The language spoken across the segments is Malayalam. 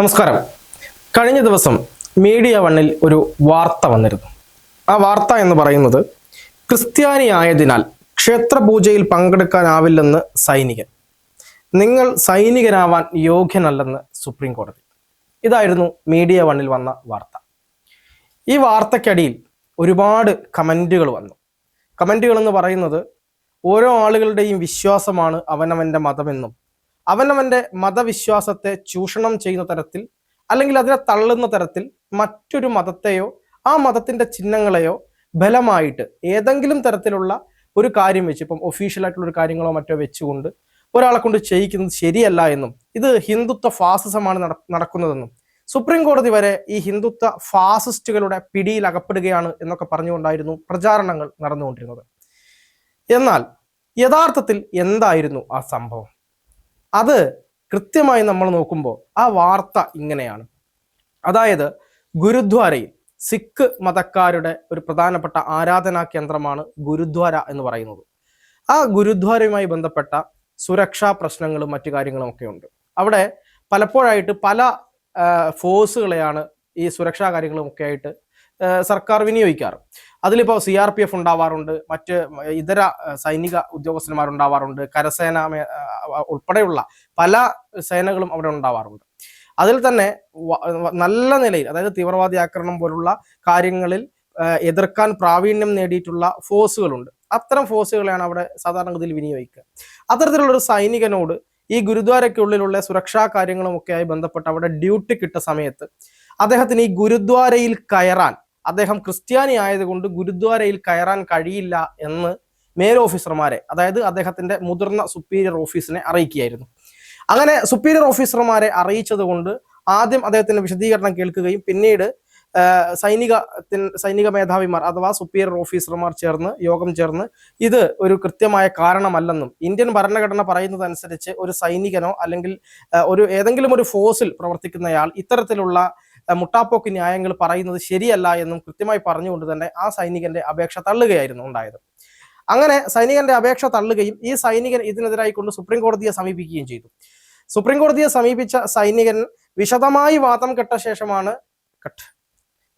നമസ്കാരം. കഴിഞ്ഞ ദിവസം മീഡിയ വണ്ണിൽ ഒരു വാർത്ത വന്നിരുന്നു. ആ വാർത്ത എന്ന് പറയുന്നത് ക്രിസ്ത്യാനി ആയതിനാൽ ക്ഷേത്രപൂജയിൽ പങ്കെടുക്കാനാവില്ലെന്ന് സൈനികൻ. നിങ്ങൾ സൈനികനാവാൻ യോഗ്യനല്ലെന്ന് സുപ്രീം കോടതി. ഇതായിരുന്നു മീഡിയ വണ്ണിൽ വന്ന വാർത്ത. ഈ വാർത്തയ്ക്കടിയിൽ ഒരുപാട് കമന്റുകൾ വന്നു. കമന്റുകൾ എന്ന് പറയുന്നത് ഓരോ ആളുകളുടെയും വിശ്വാസമാണ് അവനവന്റെ മതമെന്നും അവനവന്റെ മതവിശ്വാസത്തെ ചൂഷണം ചെയ്യുന്ന തരത്തിൽ അല്ലെങ്കിൽ അതിനെ തള്ളുന്ന തരത്തിൽ മറ്റൊരു മതത്തെയോ ആ മതത്തിന്റെ ചിഹ്നങ്ങളെയോ ബലമായിട്ട് ഏതെങ്കിലും തരത്തിലുള്ള ഒരു കാര്യം വെച്ച് ഇപ്പം ഒഫീഷ്യൽ ആയിട്ടുള്ള ഒരു കാര്യങ്ങളോ മറ്റോ വെച്ചുകൊണ്ട് ഒരാളെ കൊണ്ട് ചെയ്യിക്കുന്നത് ശരിയല്ല എന്നും ഇത് ഹിന്ദുത്വ ഫാസിസമാണ് നടക്കുന്നതെന്നും സുപ്രീം കോടതി വരെ ഈ ഹിന്ദുത്വ ഫാസിസ്റ്റുകളുടെ പിടിയിൽ അകപ്പെടുകയാണ് എന്നൊക്കെ പറഞ്ഞുകൊണ്ടായിരുന്നു പ്രചാരണങ്ങൾ നടന്നുകൊണ്ടിരുന്നത്. എന്നാൽ യഥാർത്ഥത്തിൽ എന്തായിരുന്നു ആ സംഭവം? അത് കൃത്യമായി നമ്മൾ നോക്കുമ്പോൾ ആ വാർത്ത ഇങ്ങനെയാണ്. അതായത് ഗുരുദ്വാരയിൽ സിഖ് മതക്കാരുടെ ഒരു പ്രധാനപ്പെട്ട ആരാധനാ കേന്ദ്രമാണ് ഗുരുദ്വാര എന്ന് പറയുന്നത്. ആ ഗുരുദ്വാരയുമായി ബന്ധപ്പെട്ട സുരക്ഷാ പ്രശ്നങ്ങളും മറ്റു കാര്യങ്ങളും ഒക്കെ ഉണ്ട്. അവിടെ പലപ്പോഴായിട്ട് പല ഫോഴ്സുകളെയാണ് ഈ സുരക്ഷാ കാര്യങ്ങളും ഒക്കെ ആയിട്ട് സർക്കാർ വിനിയോഗിക്കാറ്. അതിലിപ്പോൾ സി ആർ പി എഫ് ഉണ്ടാവാറുണ്ട് മറ്റ് ഇതര സൈനിക ഉദ്യോഗസ്ഥന്മാരുണ്ടാവാറുണ്ട് കരസേന ഉൾപ്പെടെയുള്ള പല സേനകളും അവിടെ ഉണ്ടാവാറുണ്ട്. അതിൽ തന്നെ നല്ല നിലയിൽ അതായത് തീവ്രവാദി ആക്രമണം പോലുള്ള കാര്യങ്ങളിൽ എതിർക്കാൻ പ്രാവീണ്യം നേടിയിട്ടുള്ള ഫോഴ്സുകളുണ്ട്. അത്തരം ഫോഴ്സുകളെയാണ് അവിടെ സാധാരണഗതിയിൽ വിനിയോഗിക്കുക. അത്തരത്തിലുള്ള ഒരു സൈനികനോട് ഈ ഗുരുദ്വാരയ്ക്കുള്ളിലുള്ള സുരക്ഷാ കാര്യങ്ങളുമൊക്കെയായി ബന്ധപ്പെട്ട് അവിടെ ഡ്യൂട്ടി കിട്ട സമയത്ത് അദ്ദേഹത്തിന് ഈ ഗുരുദ്വാരയിൽ കയറാൻ അദ്ദേഹം ക്രിസ്ത്യാനി ആയതുകൊണ്ട് ഗുരുദ്വാരയിൽ കയറാൻ കഴിയില്ല എന്ന് മേൽ ഓഫീസർമാരെ അതായത് അദ്ദേഹത്തിന്റെ മുതിർന്ന സുപ്പീരിയർ ഓഫീസിനെ അറിയിക്കുകയായിരുന്നു. അങ്ങനെ സുപ്പീരിയർ ഓഫീസർമാരെ അറിയിച്ചതുകൊണ്ട് ആദ്യം അദ്ദേഹത്തിന്റെ വിശദീകരണം കേൾക്കുകയും പിന്നീട് സൈനിക സൈനിക മേധാവിമാർ അഥവാ സുപ്പീരിയർ ഓഫീസർമാർ ചേർന്ന് യോഗം ചേർന്ന് ഇത് ഒരു കൃത്യമായ കാരണമല്ലെന്നും ഇന്ത്യൻ ഭരണഘടന പറയുന്നതനുസരിച്ച് ഒരു സൈനികനോ അല്ലെങ്കിൽ ഒരു ഏതെങ്കിലും ഒരു ഫോഴ്സിൽ പ്രവർത്തിക്കുന്നയാൾ ഇത്തരത്തിലുള്ള മുട്ടാപ്പോക്ക് ന്യായങ്ങൾ പറയുന്നത് ശരിയല്ല എന്നും കൃത്യമായി പറഞ്ഞുകൊണ്ട് തന്നെ ആ സൈനികന്റെ അപേക്ഷ തള്ളുകയായിരുന്നു ഉണ്ടായത്. അങ്ങനെ സൈനികന്റെ അപേക്ഷ തള്ളുകയും ഈ സൈനികൻ ഇതിനെതിരായി കൊണ്ട് സുപ്രീം കോടതിയെ സമീപിക്കുകയും ചെയ്തു. സുപ്രീം കോടതിയെ സമീപിച്ച സൈനികൻ വിശദമായി വാദം കെട്ട ശേഷമാണ്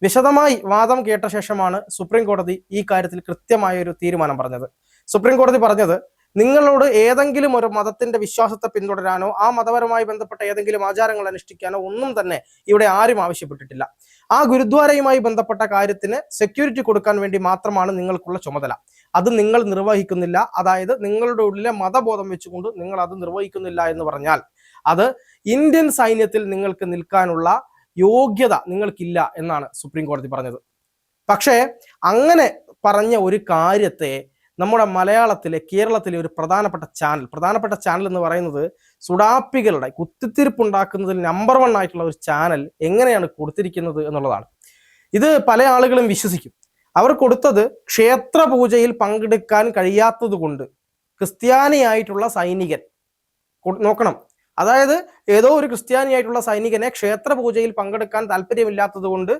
വിശദമായി വാദം കേട്ട ശേഷമാണ് സുപ്രീം കോടതി ഈ കാര്യത്തിൽ കൃത്യമായ ഒരു തീരുമാനം പറഞ്ഞത്. സുപ്രീം കോടതി പറഞ്ഞത് നിങ്ങളോട് ഏതെങ്കിലും ഒരു മതത്തിന്റെ വിശ്വാസത്തെ പിന്തുടരാനോ ആ മതപരമായി ബന്ധപ്പെട്ട ഏതെങ്കിലും ആചാരങ്ങൾ അനുഷ്ഠിക്കാനോ ഒന്നും തന്നെ ഇവിടെ ആരും ആവശ്യപ്പെട്ടിട്ടില്ല. ആ ഗുരുദ്വാരയുമായി ബന്ധപ്പെട്ട കാര്യത്തിന് സെക്യൂരിറ്റി കൊടുക്കാൻ വേണ്ടി മാത്രമാണ് നിങ്ങൾക്കുള്ള ചുമതല. അത് നിങ്ങൾ നിർവഹിക്കുന്നില്ല. അതായത് നിങ്ങളുടെ ഉള്ളിലെ മതബോധം വെച്ചുകൊണ്ട് നിങ്ങൾ അത് നിർവഹിക്കുന്നില്ല എന്ന് പറഞ്ഞാൽ അത് ഇന്ത്യൻ സൈന്യത്തിൽ നിങ്ങൾക്ക് നിൽക്കാനുള്ള യോഗ്യത നിങ്ങൾക്കില്ല എന്നാണ് സുപ്രീം കോടതി പറഞ്ഞത്. പക്ഷേ അങ്ങനെ പറഞ്ഞ ഒരു കാര്യത്തെ നമ്മുടെ മലയാളത്തിലെ കേരളത്തിലെ ഒരു പ്രധാനപ്പെട്ട ചാനൽ പ്രധാനപ്പെട്ട ചാനൽ എന്ന് പറയുന്നത് സുഡാപ്പികളുടെ കുത്തിത്തിരിപ്പുണ്ടാക്കുന്നതിൽ നമ്പർ വൺ ആയിട്ടുള്ള ഒരു ചാനൽ എങ്ങനെയാണ് കൊടുത്തിരിക്കുന്നത് എന്നുള്ളതാണ്. ഇത് പല ആളുകളും വിശ്വസിക്കും. അവർ കൊടുത്തത് ക്ഷേത്ര പൂജയിൽ പങ്കെടുക്കാൻ കഴിയാത്തത് കൊണ്ട് ക്രിസ്ത്യാനിയായിട്ടുള്ള സൈനികൻ നോക്കണം. അതായത് ഏതോ ഒരു ക്രിസ്ത്യാനിയായിട്ടുള്ള സൈനികനെ ക്ഷേത്ര പൂജയിൽ പങ്കെടുക്കാൻ താല്പര്യമില്ലാത്തത് കൊണ്ട്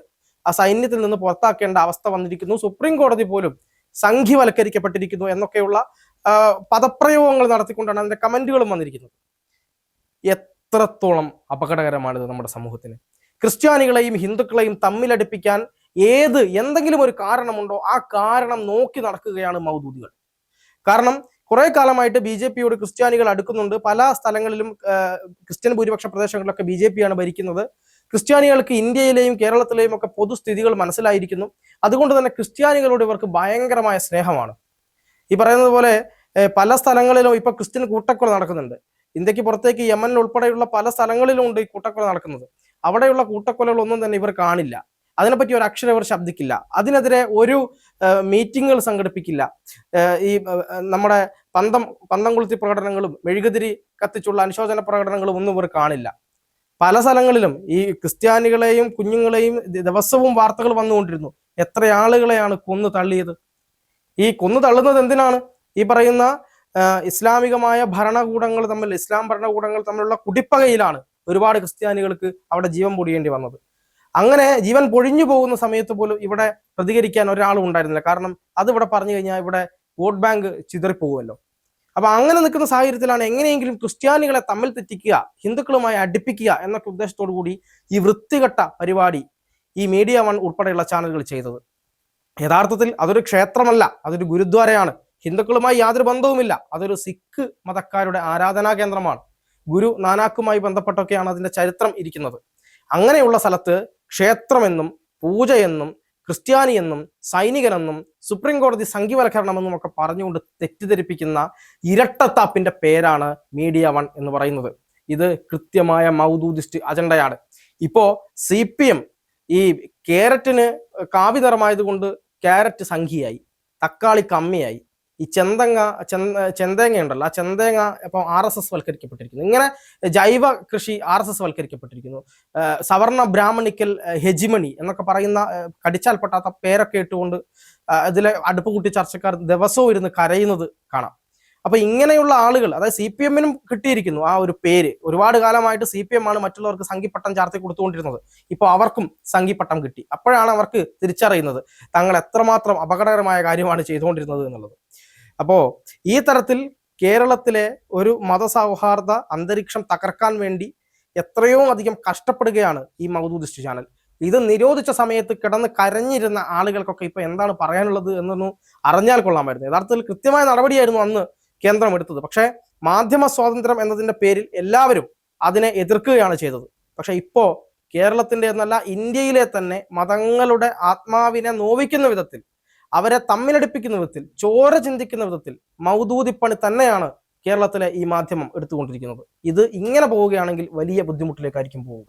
ആ സൈന്യത്തിൽ നിന്ന് പുറത്താക്കേണ്ട അവസ്ഥ വന്നിരിക്കുന്നു. സുപ്രീം കോടതി പോലും സംഘിവൽക്കരിക്കപ്പെട്ടിരിക്കുന്നു എന്നൊക്കെയുള്ള പദപ്രയോഗങ്ങൾ നടത്തിക്കൊണ്ടാണ് അതിന്റെ കമന്റുകളും വന്നിരിക്കുന്നത്. എത്രത്തോളം അപകടകരമാണിത് നമ്മുടെ സമൂഹത്തിന്. ക്രിസ്ത്യാനികളെയും ഹിന്ദുക്കളെയും തമ്മിലടുപ്പിക്കാൻ ഏത് എന്തെങ്കിലും ഒരു കാരണമുണ്ടോ ആ കാരണം നോക്കി നടക്കുകയാണ് മൗദൂദികൾ. കാരണം കുറെ കാലമായിട്ട് ബി ജെ പിയോട് ക്രിസ്ത്യാനികൾ അടുക്കുന്നുണ്ട്. പല സ്ഥലങ്ങളിലും ക്രിസ്ത്യൻ ഭൂരിപക്ഷ പ്രദേശങ്ങളിലൊക്കെ ബി ജെ പിയാണ് ഭരിക്കുന്നത്. ക്രിസ്ത്യാനികൾക്ക് ഇന്ത്യയിലെയും കേരളത്തിലെയും ഒക്കെ പൊതുസ്ഥിതികൾ മനസ്സിലായിരിക്കുന്നു. അതുകൊണ്ട് തന്നെ ക്രിസ്ത്യാനികളോട് ഇവർക്ക് ഭയങ്കരമായ സ്നേഹമാണ്. ഈ പറയുന്നത് പോലെ പല സ്ഥലങ്ങളിലും ഇപ്പൊ ക്രിസ്ത്യൻ കൂട്ടക്കൊല നടക്കുന്നുണ്ട്. ഇന്ത്യയ്ക്ക് പുറത്തേക്ക് യമനിൽ ഉൾപ്പെടെയുള്ള പല സ്ഥലങ്ങളിലും ഉണ്ട് ഈ കൂട്ടക്കൊല നടക്കുന്നത്. അവിടെയുള്ള കൂട്ടക്കൊലകളൊന്നും തന്നെ ഇവർ കാണില്ല. അതിനെപ്പറ്റി ഒരു അക്ഷരം ഇവർ ശബ്ദിക്കില്ല. അതിനെതിരെ ഒരു മീറ്റിങ്ങുകൾ സംഘടിപ്പിക്കില്ല. ഈ നമ്മുടെ പന്തം പന്തം കൊളുത്തി പ്രകടനങ്ങളും മെഴുകുതിരി കത്തിച്ചുള്ള അനുശോചന പ്രകടനങ്ങളും ഒന്നും ഇവർ കാണില്ല. പല സ്ഥലങ്ങളിലും ഈ ക്രിസ്ത്യാനികളെയും കുഞ്ഞുങ്ങളെയും ദിവസവും വാർത്തകൾ വന്നുകൊണ്ടിരുന്നു. എത്ര ആളുകളെയാണ് കൊന്നു തള്ളിയത്? ഈ കൊന്നു തള്ളുന്നത് എന്തിനാണ്? ഈ പറയുന്ന ഇസ്ലാമികമായ ഭരണകൂടങ്ങൾ തമ്മിൽ ഇസ്ലാം ഭരണകൂടങ്ങൾ തമ്മിലുള്ള കുടിപ്പകയിലാണ് ഒരുപാട് ക്രിസ്ത്യാനികൾക്ക് അവിടെ ജീവൻ പൊടിയേണ്ടി വന്നത്. അങ്ങനെ ജീവൻ പൊഴിഞ്ഞു പോകുന്ന സമയത്ത് പോലും ഇവിടെ പ്രതികരിക്കാൻ ഒരാളും ഉണ്ടായിരുന്നില്ല. കാരണം അത് ഇവിടെ പറഞ്ഞു കഴിഞ്ഞാൽ ഇവിടെ വോട്ട് ബാങ്ക് ചിതറിപ്പോകുമല്ലോ. അപ്പൊ അങ്ങനെ നിൽക്കുന്ന സാഹചര്യത്തിലാണ് എങ്ങനെയെങ്കിലും ക്രിസ്ത്യാനികളെ തമ്മിൽ തെറ്റിക്കുക ഹിന്ദുക്കളുമായി അടുപ്പിക്കുക എന്നൊക്കെ ഉദ്ദേശത്തോടു കൂടി ഈ വൃത്തികെട്ട പരിപാടി ഈ മീഡിയ വൺ ഉൾപ്പെടെയുള്ള ചാനലുകൾ ചെയ്തത്. യഥാർത്ഥത്തിൽ അതൊരു ക്ഷേത്രമല്ല അതൊരു ഗുരുദ്വാരയാണ്. ഹിന്ദുക്കളുമായി യാതൊരു ബന്ധവുമില്ല അതൊരു സിഖ് മതക്കാരുടെ ആരാധനാ കേന്ദ്രമാണ്. ഗുരു നാനാക്കുമായി ബന്ധപ്പെട്ടൊക്കെയാണ് അതിന്റെ ചരിത്രം ഇരിക്കുന്നത്. അങ്ങനെയുള്ള സ്ഥലത്ത് ക്ഷേത്രമെന്നും പൂജയെന്നും ക്രിസ്ത്യാനിയെന്നും സൈനികനെന്നും സുപ്രീം കോടതി സംഘീവൽക്കരണമെന്നും ഒക്കെ പറഞ്ഞുകൊണ്ട് തെറ്റിദ്ധരിപ്പിക്കുന്ന ഇരട്ടത്താപ്പിന്റെ പേരാണ് മീഡിയ വൺ എന്ന് പറയുന്നത്. ഇത് കൃത്യമായ മൗദൂദിസ്റ്റ് അജണ്ടയാണ്. ഇപ്പോ സി പി എം ഈ കേരറ്റിന് കാവി നിറമായതുകൊണ്ട് ക്യാരറ്റ് സംഖ്യയായി തക്കാളി കമ്മിയായി ഈ ചെന്തങ്ങ ചെന്ത ചെന്തേങ്ങ ഉണ്ടല്ലോ ആ ചെന്തേങ്ങ ഇപ്പൊ ആർ എസ് എസ് വൽക്കരിക്കപ്പെട്ടിരിക്കുന്നു. ഇങ്ങനെ ജൈവ കൃഷി ആർ എസ് എസ് വൽക്കരിക്കപ്പെട്ടിരിക്കുന്നു. സവർണ ബ്രാഹ്മണിക്കൽ ഹെജിമണി എന്നൊക്കെ പറയുന്ന കടിച്ചാൽ പൊട്ടാത്ത പേരൊക്കെ ഇട്ടുകൊണ്ട് അതിലെ അടുപ്പ് കൂട്ടി ചർച്ചക്കാർ ദിവസവും ഇരുന്ന് കരയുന്നത് കാണാം. അപ്പൊ ഇങ്ങനെയുള്ള ആളുകൾ അതായത് സി പി എമ്മിനും കിട്ടിയിരിക്കുന്നു ആ ഒരു പേര്. ഒരുപാട് കാലമായിട്ട് സി പി എം ആണ് മറ്റുള്ളവർക്ക് സംഘിപ്പട്ടം ചാർത്തി കൊടുത്തുകൊണ്ടിരുന്നത്. ഇപ്പോൾ അവർക്കും സംഘിപ്പട്ടം കിട്ടി. അപ്പോഴാണ് അവർക്ക് തിരിച്ചറിയുന്നത് തങ്ങൾ എത്രമാത്രം അപകടകരമായ കാര്യമാണ് ചെയ്തുകൊണ്ടിരുന്നത് എന്നുള്ളത്. അപ്പോ ഈ തരത്തിൽ കേരളത്തിലെ ഒരു മതസൗഹാർദ്ദ അന്തരീക്ഷം തകർക്കാൻ വേണ്ടി എത്രയോ അധികം കഷ്ടപ്പെടുകയാണ് ഈ മൗദൂദിസ്റ്റ് ചാനൽ. ഇത് നിരോധിച്ച സമയത്ത് കിടന്ന് കരഞ്ഞിരുന്ന ആളുകൾക്കൊക്കെ ഇപ്പൊ എന്താണ് പറയാനുള്ളത് എന്നൊന്നും അറിഞ്ഞാൽ കൊള്ളാമായിരുന്നു. യഥാർത്ഥത്തിൽ കൃത്യമായ നടപടിയായിരുന്നു അന്ന് കേന്ദ്രം എടുത്തത് പക്ഷേ മാധ്യമ സ്വാതന്ത്ര്യം എന്നതിന്റെ പേരിൽ എല്ലാവരും അതിനെ എതിർക്കുകയാണ് ചെയ്തത്. പക്ഷേ ഇപ്പോൾ കേരളത്തിന്റെ എന്നല്ല ഇന്ത്യയിലെ തന്നെ മതങ്ങളുടെ ആത്മാവിനെ നോവിക്കുന്ന വിധത്തിൽ അവരെ തമ്മിലടിപ്പിക്കുന്ന വിധത്തിൽ ചോര ചിന്തിക്കുന്ന വിധത്തിൽ മൗദൂതിപ്പണി തന്നെയാണ് കേരളത്തിലെ ഈ മാധ്യമം എടുത്തുകൊണ്ടിരിക്കുന്നത്. ഇത് ഇങ്ങനെ പോവുകയാണെങ്കിൽ വലിയ ബുദ്ധിമുട്ടിലേക്കായിരിക്കും പോവുക.